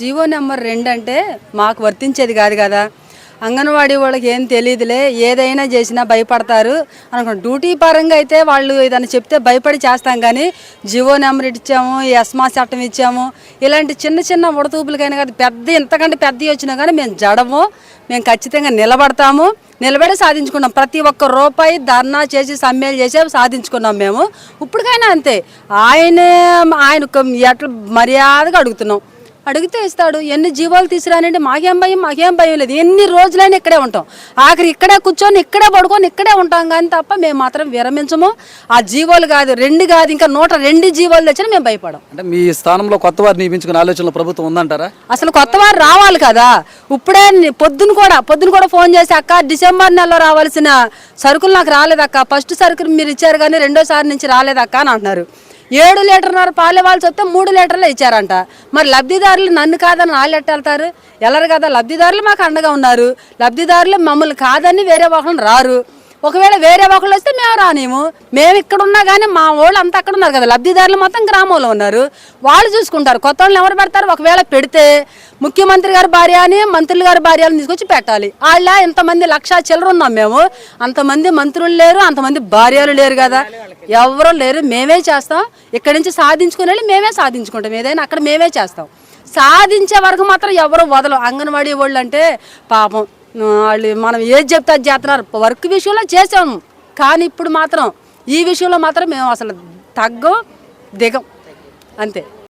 GO number రెండు అంటే మాకు వర్తించేది కాదు కదా. అంగన్వాడీ వాళ్ళకి ఏం తెలియదులే ఏదైనా చేసినా భయపడతారు అనుకున్న డ్యూటీ పరంగా అయితే వాళ్ళు ఏదైనా చెప్తే భయపడి చేస్తాం కానీ జివో నెంబర్ ఇచ్చాము ఎస్మా చట్టం ఇచ్చాము ఇలాంటి చిన్న చిన్న ఉడతూపులకైనా కాదు పెద్ద ఇంతకంటే పెద్దవి వచ్చినా కానీ మేము జడము మేము ఖచ్చితంగా నిలబడతాము నిలబడి సాధించుకున్నాం. ప్రతి ఒక్క రూపాయి ధర్నా చేసి సమ్మెలు చేసి సాధించుకున్నాం మేము. ఇప్పటికైనా అంతే. ఆయన ఆయన ఎట్లా మర్యాదగా అడుగుతున్నాం. అడిగితే ఇస్తాడు ఎన్ని జీవాలు తీసుకురానంటే మాకేం భయం మాకేం భయం లేదు. ఎన్ని రోజులైనా ఇక్కడే ఉంటాం. ఆఖరి ఇక్కడే కూర్చొని ఇక్కడే పడుకొని ఇక్కడే ఉంటాం కానీ తప్ప మేము మాత్రం విరమించము. ఆ జీవాలు కాదు రెండు కాదు ఇంకా నూట రెండు జీవాలు తెచ్చినా మేము భయపడం. అంటే మీ స్థానంలో కొత్త వారిని నియమించుకునే ఆలోచనలో ప్రభుత్వం ఉందంటారా? అసలు కొత్త వారు రావాలి కదా. ఇప్పుడే పొద్దున కూడా పొద్దున కూడా ఫోన్ చేసి అక్క డిసెంబర్ నెలలో రావాల్సిన సరుకులు నాకు రాలేదక్క. ఫస్ట్ సరుకులు మీరు ఇచ్చారు కానీ రెండోసారి నుంచి రాలేదక్క అని అంటున్నారు. ఏడు లీటర్న్నర పాలు ఇవ్వాల్సి వస్తే మూడు లీటర్లు ఇచ్చారంట. మరి లబ్ధిదారులు నన్ను కాదని నాలుగు ఎట్ట వెళ్తారు? వెళ్ళరు కదా లబ్ధిదారులు మాకు అండగా ఉన్నారు. లబ్ధిదారులు మమ్మల్ని కాదని వేరే ఒకళ్ళు రారు. ఒకవేళ వేరే ఒకళ్ళు వస్తే మేము రానేము. మేము ఇక్కడ ఉన్నా కానీ మా వాళ్ళు అంతా అక్కడ ఉన్నారు కదా. లబ్ధిదారులు మొత్తం గ్రామంలో ఉన్నారు. వాళ్ళు చూసుకుంటారు. కొత్త వాళ్ళు ఎవరు పెడతారు? ఒకవేళ పెడితే ముఖ్యమంత్రి గారి భార్య అని మంత్రులు గారి భార్యని తీసుకొచ్చి పెట్టాలి. వాళ్ళ ఇంతమంది లక్ష చిల్లర ఉన్నాం మేము. అంతమంది మంత్రులు లేరు అంతమంది భార్యలు లేరు కదా. ఎవరు లేరు. మేమే చేస్తాం. ఇక్కడి నుంచి సాధించుకుని వెళ్ళి మేమే సాధించుకుంటాం. ఏదైనా అక్కడ మేమే చేస్తాం. సాధించే వరకు మాత్రం ఎవరు వదలం అంగన్వాడీ వాళ్ళు అంటే పాపం. వాళ్ళు మనం ఏది చెప్తే అది చేస్తున్నారు. వర్క్ విషయంలో చేసాము కానీ ఇప్పుడు మాత్రం ఈ విషయంలో మాత్రం మేము అసలు తగ్గం దిగం. అంతే.